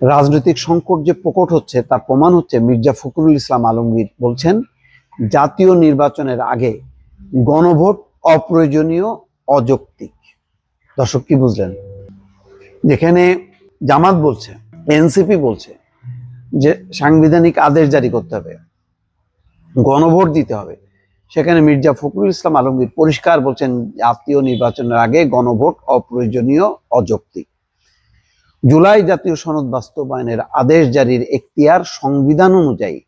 রাজনৈতিক সংকট যে প্রকট হচ্ছে, তার প্রমাণ হচ্ছে মির্জা ফখরুল ইসলাম আলমগীর বলছেন, জাতীয় নির্বাচনের আগে গণভোট অপ্রয়োজনীয়, অযৌক্তিক। দর্শক কি বুঝলেন? যেখানে জামাত বলছে, এনসিপি বলছে যে সাংবিধানিক আদেশ জারি করতে হবে, গণভোট দিতে হবে। সেখানে মির্জা ফখরুল ইসলাম আলমগীর পরিষ্কার বলছেন, জাতীয় নির্বাচনের আগে গণভোট অপ্রয়োজনীয়, অযৌক্তিক। জুলাই জাতীয় সনদ বাস্তবায়নের আদেশ জারির এখতিয়ার সংবিধান অনুযায়ী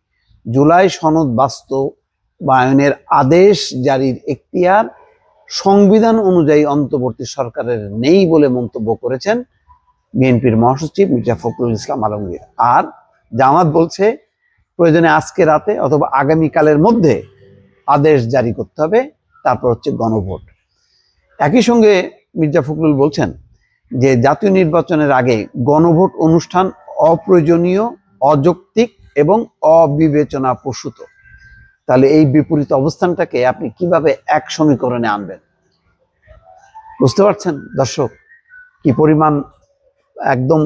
জুলাই সনদ বাস্তবায়নের আদেশ জারির এখতিয়ার সংবিধান অনুযায়ী অন্তর্বর্তী সরকারের নেই বলে মন্তব্য করেছেন বিএনপির মহাসচিব মির্জা ফখরুল ইসলাম আলমগীর। আর জামাত বলছে, প্রয়োজনে আজকে রাতে অথবা আগামীকালের মধ্যে আদেশ জারি করতে হবে, তারপর হচ্ছে গণভোট। একই সঙ্গে মির্জা ফখরুল বলছেন যে জাতীয় নির্বাচনের আগে গণভোট অনুষ্ঠান অপ্রয়োজনীয়, অযৌক্তিক এবং অবিবেচনা প্রসূত তাহলে এই বিপরীত অবস্থানটাকে আপনি কীভাবে এক সমীকরণে আনবেন? বুঝতে পারছেন দর্শক? কি পরিমাণ একদম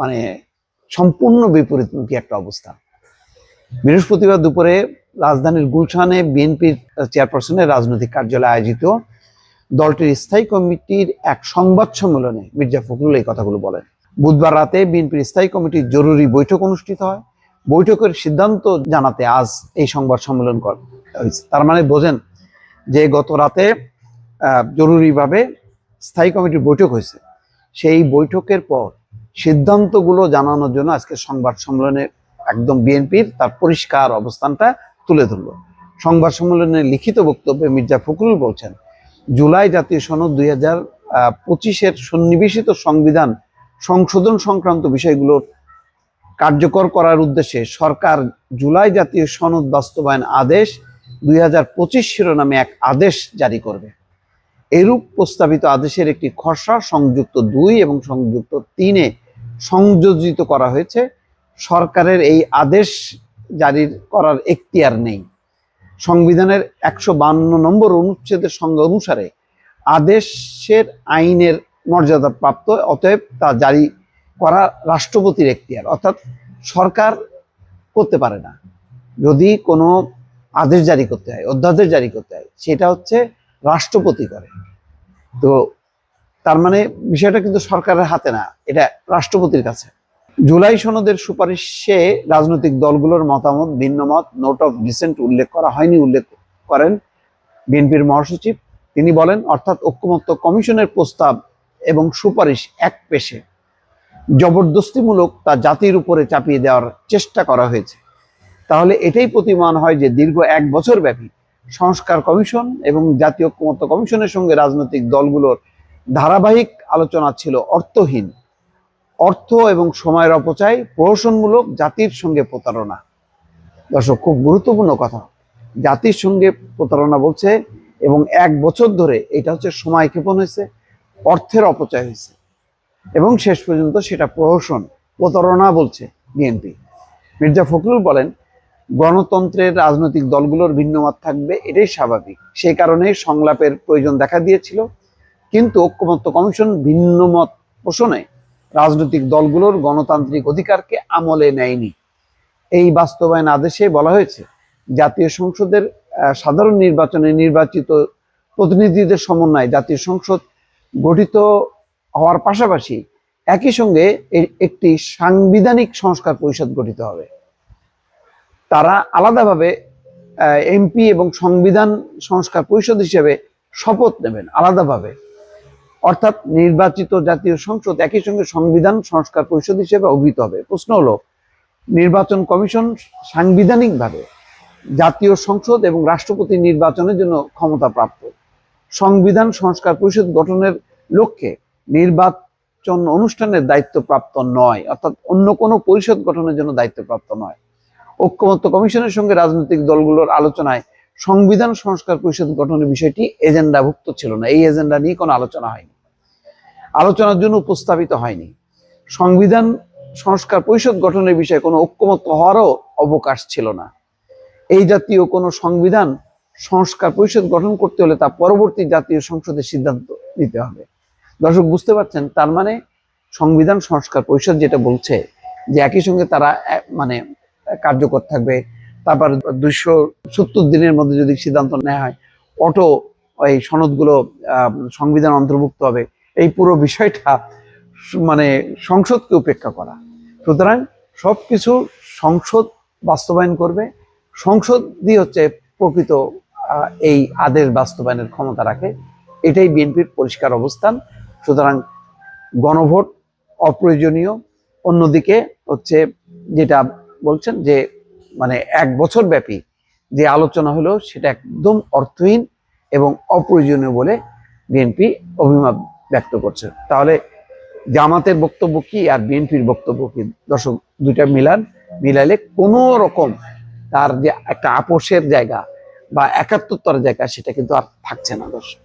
মানে সম্পূর্ণ বিপরীতমুখী একটা অবস্থা। বৃহস্পতিবার দুপুরে রাজধানীর গুলশানে বিএনপির চেয়ারপারসনের রাজনৈতিক কার্যালয়ে আয়োজিত দলটির স্থায়ী কমিটির এক সংবাদ সম্মেলনে মির্জা ফখরুল এই কথাগুলো বলেন। বুধবার রাতে বিএনপির স্থায়ী কমিটির জরুরি বৈঠক অনুষ্ঠিত হয়। বৈঠকের সিদ্ধান্ত জানাতে আজ এই সংবাদ সম্মেলন করা তার মানে বোঝেন যে গত রাতে জরুরিভাবে স্থায়ী কমিটির বৈঠক হয়েছে। সেই বৈঠকের পর সিদ্ধান্তগুলো জানানোর জন্য আজকে সংবাদ সম্মেলনে একদম বিএনপির তার পরিষ্কার অবস্থানটা তুলে ধরলো। সংবাদ সম্মেলনে লিখিত বক্তব্যে মির্জা ফখরুল বলছেন জুলাই জাতীয় সনদ দুই হাজার পঁচিশের সন্নিবেশিত সংবিধান সংশোধন সংক্রান্ত বিষয়গুলোর কার্যকর করার উদ্দেশ্যে সরকার জুলাই জাতীয় সনদ বাস্তবায়ন আদেশ দুই হাজার পঁচিশ শিরোনামে এক আদেশ জারি করবে। এরূপ প্রস্তাবিত আদেশের একটি খসড়া সংযুক্ত দুই এবং সংযুক্ত তিনে সংযোজিত করা হয়েছে। সরকারের এই আদেশ জারির করার এখতিয়ার নেই। সংবিধানের একশো বান্ন নম্বর অনুচ্ছেদের সংজ্ঞা অনুসারে আদেশের আইনের মর্যাদা প্রাপ্ত অতএব তা জারি করা রাষ্ট্রপতির এখতিয়ার, অর্থাৎ সরকার করতে পারে না। যদি কোনো আদেশ জারি করতে হয়, অধ্যাদেশ জারি করতে হয়, সেটা হচ্ছে রাষ্ট্রপতি করে। তো তার মানে বিষয়টা কিন্তু সরকারের হাতে না, এটা রাষ্ট্রপতির কাছে। জুলাই সনদের সুপারিশে রাজনৈতিক দলগুলোর মতামত ভিন্ন মত নোট অফ ডিসেন্ট উল্লেখ করা হয়নি, উল্লেখ করেন বিএনপির মহাসচিব। তিনি বলেন, অর্থাৎ ঐক্যমত্য কমিশনের প্রস্তাব এবং সুপারিশ এক পেশে। জবরদস্তিমূলক তা জাতির উপরে চাপিয়ে দেওয়ার চেষ্টা করা হয়েছে। তাহলে এটাই প্রতিমান হয় যে দীর্ঘ এক বছর ব্যাপী সংস্কার কমিশন এবং জাতীয় ঐক্যমত্য কমিশনের সঙ্গে রাজনৈতিক দলগুলোর ধারাবাহিক আলোচনা ছিল অর্থহীন। অর্থ এবং সময়ের অপচয় প্রহসনমূলক জাতির সঙ্গে প্রতারণা। দর্শক, খুব গুরুত্বপূর্ণ কথা। জাতির সঙ্গে প্রতারণা বলছে, এবং এক বছর ধরে এটা হচ্ছে সময় ক্ষেপণ হয়েছে, অর্থের অপচয় হয়েছে। এবং শেষ পর্যন্ত সেটা প্রহসন, প্রতারণা বলছে বিএনপি। মির্জা ফখরুল বলেন, গণতন্ত্রের রাজনৈতিক দলগুলোর ভিন্নমত থাকবে, এটাই স্বাভাবিক। সেই কারণে সংলাপের প্রয়োজন দেখা দিয়েছিল। কিন্তু ঐক্যমত্য কমিশন ভিন্নমত পোষণে রাজনৈতিক দলগুলোর গণতান্ত্রিক অধিকারকে আমলে নেয়নি। এই বাস্তবায়ন আদেশে বলা হয়েছে, জাতীয় সংসদের সাধারণ নির্বাচনে নির্বাচিত প্রতিনিধিদের সমন্বয়ে জাতীয় সংসদ গঠিত হওয়ার পাশাপাশি একই সঙ্গে একটি সাংবিধানিক সংস্কার পরিষদ গঠিত হবে। তারা আলাদাভাবে এমপি এবং সংবিধান সংস্কার পরিষদ হিসেবে শপথ নেবেন, আলাদাভাবে। অর্থাৎ নির্বাচিত জাতীয় সংসদ একই সঙ্গে সংবিধান সংস্কার পরিষদ হিসেবে অভিহিত হবে। প্রশ্ন হলো, নির্বাচন কমিশন সাংবিধানিকভাবে জাতীয় সংসদ এবং রাষ্ট্রপতি নির্বাচনের জন্য ক্ষমতা প্রাপ্ত সংবিধান সংস্কার পরিষদ গঠনের লক্ষ্যে নির্বাচন অনুষ্ঠানের দায়িত্বপ্রাপ্ত নয়, অর্থাৎ অন্য কোনো পরিষদ গঠনের জন্য দায়িত্বপ্রাপ্ত নয়। ঐক্যমত্য কমিশনের সঙ্গে রাজনৈতিক দলগুলোর আলোচনায় সংবিধান সংস্কার পরিষদ গঠনের বিষয়টি এজেন্ডাভুক্ত ছিল না। এই এজেন্ডা নিয়ে কোনো আলোচনা হয়নি। আলোচনার জন্য উপস্থাপিত হয়নি। সংবিধান সংস্কার পরিষদ গঠনের বিষয়ে কোনো ঐক্যমত্য হওয়ারও অবকাশ ছিল না। এই জাতীয় কোনো সংবিধান সংস্কার পরিষদ গঠন করতে হলে তা পরবর্তী জাতীয় সংসদের সিদ্ধান্ত নিতে হবে। দর্শক, বুঝতে পারছেন? তার মানে সংবিধান সংস্কার পরিষদ যেটা বলছে যে একই সঙ্গে তারা মানে কার্যকর থাকবে। তারপর দুইশো সত্তর দিনের মধ্যে যদি সিদ্ধান্ত নেওয়া হয়, অটো এই সনদগুলো সংবিধান অন্তর্ভুক্ত হবে। এই পুরো বিষয়টা মানে সংসদকে উপেক্ষা করা। সুতরাং সবকিছু সংসদ বাস্তবায়ন করবে। সংসদই হচ্ছে প্রকৃত এই আদেশ বাস্তবায়নের ক্ষমতা রাখে। এটাই বিএনপির পরিষ্কার অবস্থান। সুতরাং গণভোট অপ্রয়োজনীয়। অন্যদিকে হচ্ছে যেটা বলছেন যে মানে এক বছর ব্যাপী যে আলোচনা হলো, সেটা একদম অর্থহীন এবং অপ্রয়োজনীয় বলে বিএনপি অভিমত ব্যক্ত করছে। তাহলে জামাতের বক্তব্য কি আর বিএনপির বক্তব্য কি? দর্শক, দুইটা মিলান মিলালে কোনো রকম তার যে একটা আপোষের জায়গা বা একাত্মতার জায়গা, সেটা কিন্তু আর থাকছে না দর্শক।